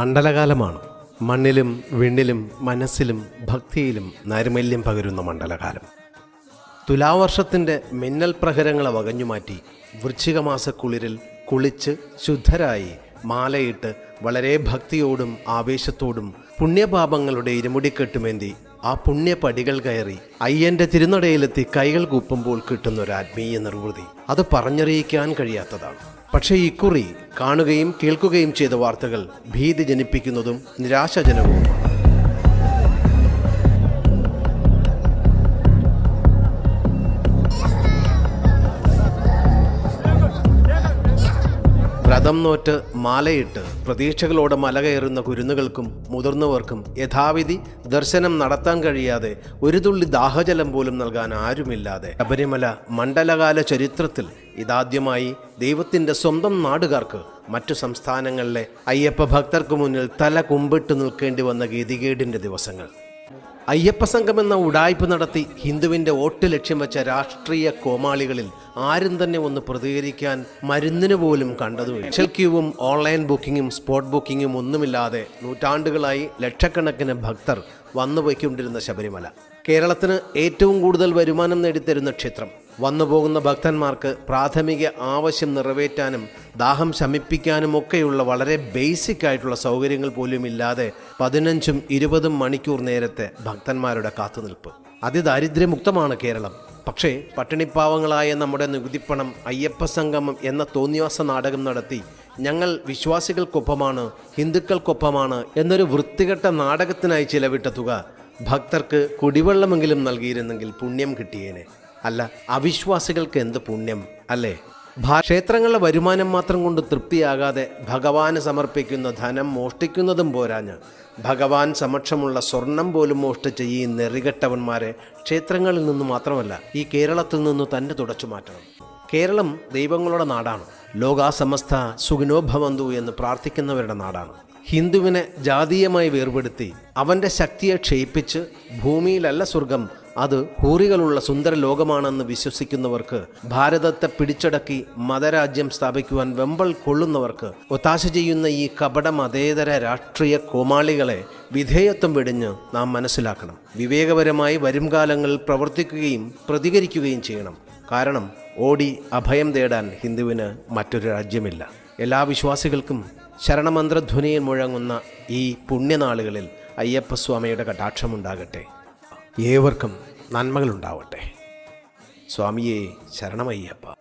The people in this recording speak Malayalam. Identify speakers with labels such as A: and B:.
A: മണ്ഡലകാലമാണ്. മണ്ണിലും വിണ്ണിലും മനസ്സിലും ഭക്തിയിലും നൈർമല്യം പകരുന്ന മണ്ഡലകാലം. തുലാവർഷത്തിന്റെ മിന്നൽ പ്രഹരങ്ങളെ വകഞ്ഞുമാറ്റി വൃശ്ചികമാസക്കുളിരിൽ കുളിച്ച് ശുദ്ധരായി മാലയിട്ട് വളരെ ഭക്തിയോടും ആവേശത്തോടും പുണ്യപാപങ്ങളുടെ ഇരുമുടിക്കെട്ടുമേന്തി ആ പുണ്യപടികൾ കയറി അയ്യന്റെ തിരുനടയിലെത്തി കൈകൾ കൂപ്പുമ്പോൾ കിട്ടുന്ന ഒരു ആത്മീയ നിർവൃതി. അത് പറഞ്ഞറിയിക്കാൻ കഴിയാത്തതാണ്. പക്ഷേ ഇക്കുറി കാണുകയും കേൾക്കുകയും ചെയ്ത വാർത്തകൾ ഭീതി ജനിപ്പിക്കുന്നതും നിരാശാജനകവുമാണ്. വ്രതം നോറ്റ് മാലയിട്ട് പ്രതീക്ഷകളോട് മല കയറുന്ന കുരുന്നുകൾക്കും മുതിർന്നവർക്കും യഥാവിധി ദർശനം നടത്താൻ കഴിയാതെ ഒരു തുള്ളി ദാഹജലം പോലും നൽകാൻ ആരുമില്ലാതെ ശബരിമല മണ്ഡലകാല ചരിത്രത്തിൽ ഇതാദ്യമായി ദൈവത്തിന്റെ സ്വന്തം നാടുകാർക്ക് മറ്റു സംസ്ഥാനങ്ങളിലെ അയ്യപ്പ ഭക്തർക്ക് മുന്നിൽ തല കുമ്പിട്ട് നിൽക്കേണ്ടി വന്ന ഗതികേടിന്റെ ദിവസങ്ങൾ. അയ്യപ്പ സംഘം എന്ന ഉടായ്പ നടത്തി ഹിന്ദുവിന്റെ വോട്ട് ലക്ഷ്യം വെച്ച രാഷ്ട്രീയ കോമാളികളിൽ ആരും തന്നെ ഒന്ന് പ്രതികരിക്കാൻ മരുന്നിന് പോലും സ്പെഷ്യൽ ക്യൂവും ഓൺലൈൻ ബുക്കിങ്ങും സ്പോട്ട് ബുക്കിങ്ങും ഒന്നുമില്ലാതെ നൂറ്റാണ്ടുകളായി ലക്ഷക്കണക്കിന് ഭക്തർ വന്നുപോയിക്കൊണ്ടിരുന്ന ശബരിമല. കേരളത്തിന് ഏറ്റവും കൂടുതൽ വരുമാനം നേടിത്തരുന്ന ക്ഷേത്രം വന്നുപോകുന്ന ഭക്തന്മാർക്ക് പ്രാഥമിക ആവശ്യം നിറവേറ്റാനും ദാഹം ശമിപ്പിക്കാനും ഒക്കെയുള്ള വളരെ ബേസിക് ആയിട്ടുള്ള സൗകര്യങ്ങൾ പോലും ഇല്ലാതെ പതിനഞ്ചും ഇരുപതും മണിക്കൂർ നേരത്തെ ഭക്തന്മാരുടെ കാത്തുനിൽപ്പ്. അതിദാരിദ്ര്യമുക്തമാണ് കേരളം. പക്ഷേ പട്ടിണിപ്പാവങ്ങളായ നമ്മുടെ നികുതിപ്പണം അയ്യപ്പ സംഗമം എന്ന തോന്നിവാസ നാടകം നടത്തി ഞങ്ങൾ വിശ്വാസികൾക്കൊപ്പമാണ് ഹിന്ദുക്കൾക്കൊപ്പമാണ് എന്നൊരു വൃത്തികെട്ട നാടകത്തിനായി ചിലവിട്ട തുക ഭക്തർക്ക് കുടിവെള്ളമെങ്കിലും നൽകിയിരുന്നെങ്കിൽ പുണ്യം കിട്ടിയേനെ. അല്ല അവിശ്വാസികൾക്ക് എന്ത് പുണ്യം അല്ലേ? ക്ഷേത്രങ്ങളിലെ വരുമാനം മാത്രം കൊണ്ട് തൃപ്തിയാകാതെ ഭഗവാന് സമർപ്പിക്കുന്ന ധനം മോഷ്ടിക്കുന്നതും പോരാഞ്ഞ് ഭഗവാൻ സമക്ഷമുള്ള സ്വർണം പോലും മോഷ്ടിച്ച ഈ നെറികെട്ടവന്മാരെ ക്ഷേത്രങ്ങളിൽ നിന്ന് മാത്രമല്ല ഈ കേരളത്തിൽ നിന്ന് തന്നെ തുടച്ചു മാറ്റണം. കേരളം ദൈവങ്ങളുടെ നാടാണ്. ലോകാസമസ്ത സുഖിനോഭവന്തു എന്ന് പ്രാർത്ഥിക്കുന്നവരുടെ നാടാണ്. ഹിന്ദുവിനെ ജാതീയമായി വേർപെടുത്തി അവന്റെ ശക്തിയെ ക്ഷയിപ്പിച്ച് ഭൂമിയിലല്ല സ്വർഗം അത് ഹൂറികളുള്ള സുന്ദര ലോകമാണെന്ന് വിശ്വസിക്കുന്നവർക്ക് ഭാരതത്തെ പിടിച്ചടക്കി മതരാജ്യം സ്ഥാപിക്കുവാൻ വെമ്പൽ കൊള്ളുന്നവർക്ക് ഒത്താശ ചെയ്യുന്ന ഈ കപട മതേതര രാഷ്ട്രീയ കോമാളികളെ വിധേയത്വം വെടിഞ്ഞ് നാം മനസ്സിലാക്കണം. വിവേകപരമായി വരും കാലങ്ങളിൽ പ്രവർത്തിക്കുകയും പ്രതികരിക്കുകയും ചെയ്യണം. കാരണം ഓടി അഭയം തേടാൻ ഹിന്ദുവിന് മറ്റൊരു രാജ്യമില്ല. എല്ലാ വിശ്വാസികൾക്കും ശരണമന്ത്രധ്വനിയിൽ മുഴങ്ങുന്ന ഈ പുണ്യനാളുകളിൽ അയ്യപ്പസ്വാമിയുടെ കടാക്ഷമുണ്ടാകട്ടെ ഏവർക്കും നന്മകളുണ്ടാവട്ടെ. സ്വാമിയെ ശരണമയ്യപ്പ.